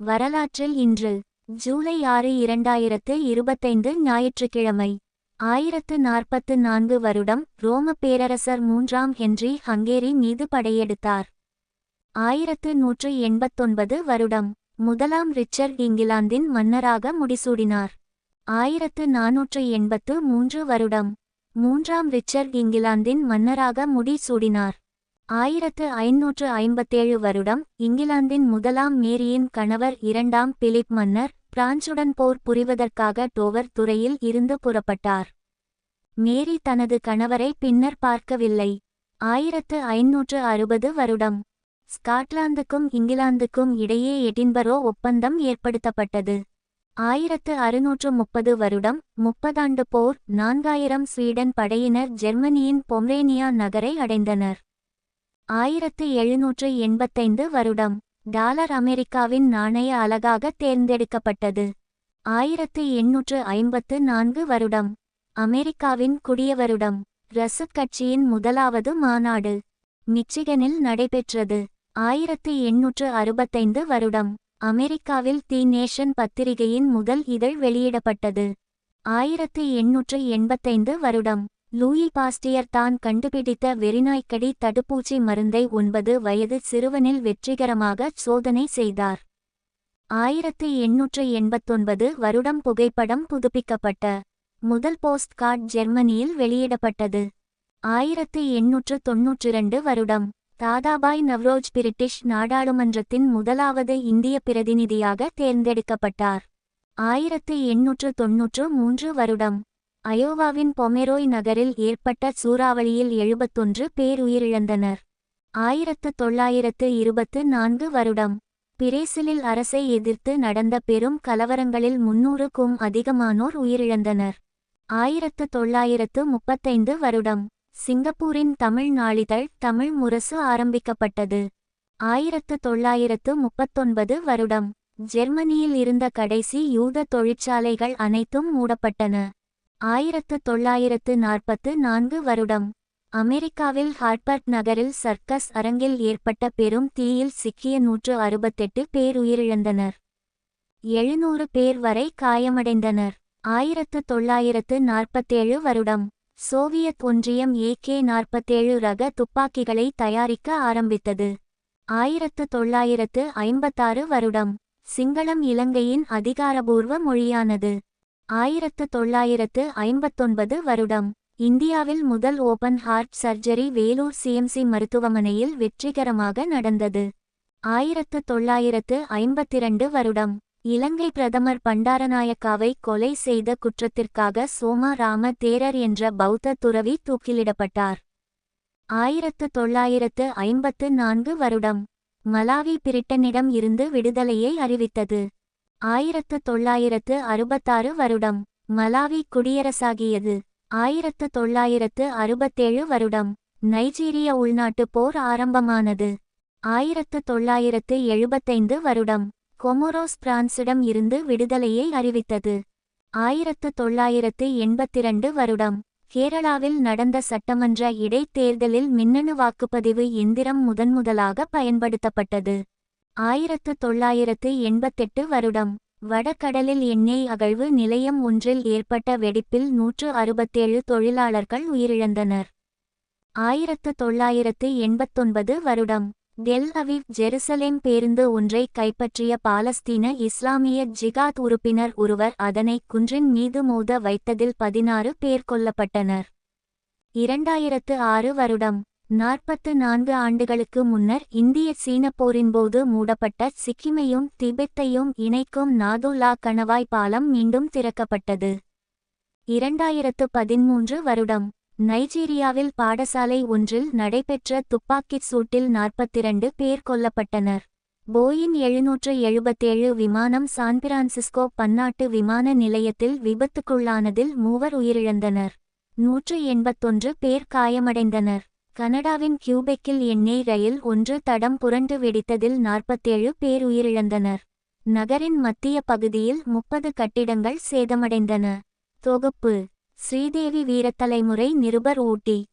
வரலாற்றில் இன்று ஜூலை ஆறு இரண்டாயிரத்து இருபத்தைந்து ஞாயிற்றுக்கிழமை ஆயிரத்து நாற்பத்து நான்கு வருடம் ரோம பேரரசர் மூன்றாம் ஹென்றி ஹங்கேரி மீது படையெடுத்தார். ஆயிரத்து நூற்று எண்பத்தொன்பது வருடம் முதலாம் ரிச்சர்ட் இங்கிலாந்தின் மன்னராக முடிசூடினார். ஆயிரத்து நாநூற்று எண்பத்து மூன்று வருடம் மூன்றாம் ரிச்சர்ட் இங்கிலாந்தின் மன்னராக முடிசூடினார். ஆயிரத்து ஐநூற்று ஐம்பத்தேழு வருடம் இங்கிலாந்தின் முதலாம் மேரியின் கணவர் இரண்டாம் பிலிப் மன்னர் பிரான்சுடன் போர் புரிவதற்காக டோவர் துறையில் இருந்து புறப்பட்டார். மேரி தனது கணவரை பின்னர் பார்க்கவில்லை. ஆயிரத்து ஐநூற்று அறுபது வருடம். ஸ்காட்லாந்துக்கும் இங்கிலாந்துக்கும் இடையே எடின்பரோ ஒப்பந்தம் ஏற்படுத்தப்பட்டது. ஆயிரத்து அறுநூற்று முப்பது வருடம் முப்பதாண்டு போர் நான்காயிரம் ஸ்வீடன் படையினர் ஜெர்மனியின் பொம்ரேனியா நகரை அடைந்தனர். ஆயிரத்து எழுநூற்று எண்பத்தைந்து வருடம் டாலர் அமெரிக்காவின் நாணய அலகாக தேர்ந்தெடுக்கப்பட்டது. ஆயிரத்து எண்ணூற்று ஐம்பத்து நான்கு வருடம் அமெரிக்காவின் குடியவருடம் ரசுக் கட்சியின் முதலாவது மாநாடு மிச்சிகனில் நடைபெற்றது. ஆயிரத்து எண்ணூற்று அறுபத்தைந்து வருடம் அமெரிக்காவில் தி நேஷன் பத்திரிகையின் முதல் இதழ் வெளியிடப்பட்டது. ஆயிரத்து எண்ணூற்று எண்பத்தைந்து வருடம் லூயி பாஸ்டியர் தான் கண்டுபிடித்த வெறிநாய்க்கடி தடுப்பூசி மருந்தை ஒன்பது வயது சிறுவனில் வெற்றிகரமாக சோதனை செய்தார். ஆயிரத்து எண்ணூற்று எண்பத்தொன்பது வருடம் புகைப்படம் புதுப்பிக்கப்பட்ட முதல் போஸ்ட் கார்ட் ஜெர்மனியில் வெளியிடப்பட்டது. ஆயிரத்து எண்ணூற்று தொன்னூற்றிரண்டு வருடம் தாதாபாய் நவ்ரோஜ் பிரிட்டிஷ் நாடாளுமன்றத்தின் முதலாவது இந்திய பிரதிநிதியாக தேர்ந்தெடுக்கப்பட்டார். ஆயிரத்து எண்ணூற்று தொன்னூற்று மூன்று வருடம் அயோவாவின் பொமெரோய் நகரில் ஏற்பட்ட சூறாவளியில் எழுபத்தொன்று பேர் உயிரிழந்தனர். ஆயிரத்து தொள்ளாயிரத்து இருபத்து நான்கு வருடம். பிரேசிலில் அரசை எதிர்த்து நடந்த பெரும் கலவரங்களில் முன்னூறுக்கும் அதிகமானோர் உயிரிழந்தனர். ஆயிரத்து தொள்ளாயிரத்து முப்பத்தைந்து வருடம். சிங்கப்பூரின் தமிழ் நாளிதழ் தமிழ் முரசு ஆரம்பிக்கப்பட்டது. ஆயிரத்து தொள்ளாயிரத்து முப்பத்தொன்பது வருடம். ஜெர்மனியில் இருந்த கடைசி யூத தொழிற்சாலைகள் அனைத்தும் மூடப்பட்டன. ஆயிரத்து தொள்ளாயிரத்து நாற்பத்து நான்கு வருடம். அமெரிக்காவில் ஹார்பர்ட் நகரில் சர்க்கஸ் அரங்கில் ஏற்பட்ட பெரும் தீயில் சிக்கிய நூற்று அறுபத்தெட்டு பேர் உயிரிழந்தனர். எழுநூறு பேர் வரை காயமடைந்தனர். ஆயிரத்து தொள்ளாயிரத்து நாற்பத்தேழு வருடம். சோவியத் ஒன்றியம் ஏகே நாற்பத்தேழு ரக துப்பாக்கிகளை தயாரிக்க ஆரம்பித்தது. ஆயிரத்து தொள்ளாயிரத்து ஐம்பத்தாறு வருடம். சிங்களம் இலங்கையின் அதிகாரபூர்வ மொழியானது. ஆயிரத்து தொள்ளாயிரத்து ஐம்பத்தொன்பது வருடம். இந்தியாவில் முதல் open heart surgery Vellore CMC மருத்துவமனையில் வெற்றிகரமாக நடந்தது. ஆயிரத்து தொள்ளாயிரத்து ஐம்பத்திரண்டு வருடம். இலங்கை பிரதமர் பண்டாரநாயக்காவை கொலை செய்த குற்றத்திற்காக சோமா ராம தேரர் என்ற பௌத்த துறவி தூக்கிலிடப்பட்டார். ஆயிரத்து தொள்ளாயிரத்து ஐம்பத்து நான்கு வருடம். மலாவி பிரிட்டனிடம் இருந்து விடுதலையை அறிவித்தது. ஆயிரத்து தொள்ளாயிரத்து அறுபத்தாறு வருடம். மலாவி குடியரசாகியது. ஆயிரத்து தொள்ளாயிரத்து அறுபத்தேழு வருடம். நைஜீரிய உள்நாட்டுப் போர் ஆரம்பமானது. ஆயிரத்து தொள்ளாயிரத்து எழுபத்தைந்து வருடம். கொமோரோஸ் பிரான்சிடம் இருந்து விடுதலையை அறிவித்தது. ஆயிரத்து தொள்ளாயிரத்து எண்பத்திரண்டு வருடம். கேரளாவில் நடந்த சட்டமன்ற இடைத்தேர்தலில் மின்னணு வாக்குப்பதிவு எந்திரம் முதன்முதலாக பயன்படுத்தப்பட்டது. ஆயிரத்து தொள்ளாயிரத்து எண்பத்தெட்டு வருடம். வடகடலில் எண்ணெய் அகழ்வு நிலையம் ஒன்றில் ஏற்பட்ட வெடிப்பில் நூற்று அறுபத்தேழு தொழிலாளர்கள் உயிரிழந்தனர். ஆயிரத்து தொள்ளாயிரத்து எண்பத்தொன்பது வருடம். டெல் அவிவ் ஜெருசலேம் பேருந்து ஒன்றை கைப்பற்றிய பாலஸ்தீன இஸ்லாமிய ஜிகாத் உறுப்பினர் ஒருவர் அதனை குன்றின் மீது மோத வைத்ததில் பதினாறு பேர் கொல்லப்பட்டனர். இரண்டாயிரத்து ஆறு வருடம். நாற்பத்து நான்கு ஆண்டுகளுக்கு முன்னர் இந்திய சீன போரின்போது மூடப்பட்ட சிக்கிமையும் திபெத்தையும் இணைக்கும் நாதோலா கணவாய் பாலம் மீண்டும் திறக்கப்பட்டது. இரண்டாயிரத்து பதிமூன்று வருடம். நைஜீரியாவில் பாடசாலை ஒன்றில் நடைபெற்ற துப்பாக்கிச் சூட்டில் நாற்பத்திரண்டு பேர் கொல்லப்பட்டனர். போயிங் எழுநூற்று எழுபத்தேழு விமானம் சான்பிரான்சிஸ்கோ பன்னாட்டு விமான நிலையத்தில் விபத்துக்குள்ளானதில் மூவர் உயிரிழந்தனர். நூற்று எண்பத்தொன்று பேர் காயமடைந்தனர். கனடாவின் கியூபெக்கில் எண்ணெய் ரயில் ஒன்று தடம் புரண்டு வெடித்ததில் நாற்பத்தேழு பேர் உயிரிழந்தனர். நகரின் மத்திய பகுதியில் முப்பது கட்டிடங்கள் சேதமடைந்தன. தொகுப்பு. ஸ்ரீதேவி வீரத்தலைமுறை நிருபர் ஊட்டி.